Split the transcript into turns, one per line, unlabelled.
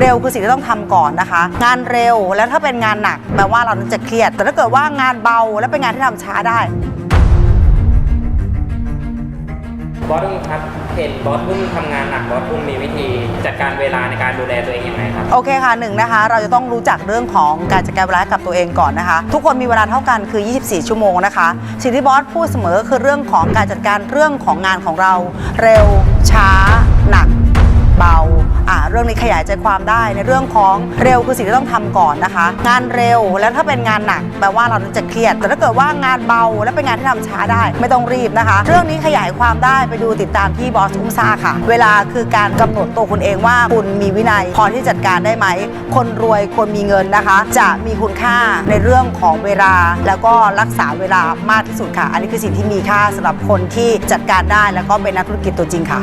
เร็วคือสิ่งที่ต้องทำก่อนนะคะ งานเร็วแล้วถ้าเป็นงานหนักแปลว่าเรานั้นจะเครียด แต่ถ้าเกิดว่างานเบาและเป็นงานที่ทำช้าได้
บอสตุ้มครับเห็นบอสตุ้มทำงานหนักบอสตุ้มมีวิธีจัดการเวลาในการดูแลตัวเองยังไงครับ
โอเคค่ะหนึ่งนะคะ เราจะต้องรู้จักเรื่องของการจัดการเวลาให้กับตัวเองก่อนนะคะ ทุกคนมีเวลาเท่ากันคือ 24 ชั่วโมงนะคะ สิ่งที่บอสพูดเสมอคือเรื่องของการจัดการเรื่องของงานของเรา เร็วช้าหนักเบาอ่า เรื่องนี้ขยายใจความได้ในเรื่องของเร็วคือสิ่งที่ต้องทำก่อนนะคะ งานเร็วแล้วถ้าเป็นงานหนักแปลว่าเราจะเครียด แต่ถ้าเกิดว่างานเบาและเป็นงานที่ทำช้าได้ ไม่ต้องรีบนะคะ เรื่องนี้ขยายความได้ไปดูติดตามที่บอสอุ้มซ่าค่ะ เวลาคือการกำหนดตัวคุณเองว่าคุณมีวินัยพอที่จัดการได้ไหม คนรวยคนมีเงินนะคะ จะมีคุณค่าในเรื่องของเวลา แล้วก็รักษาเวลามากที่สุดค่ะ อันนี้คือสิ่งที่มีค่าสำหรับคนที่จัดการได้แล้วก็เป็นนักธุรกิจตัวจริงค่ะ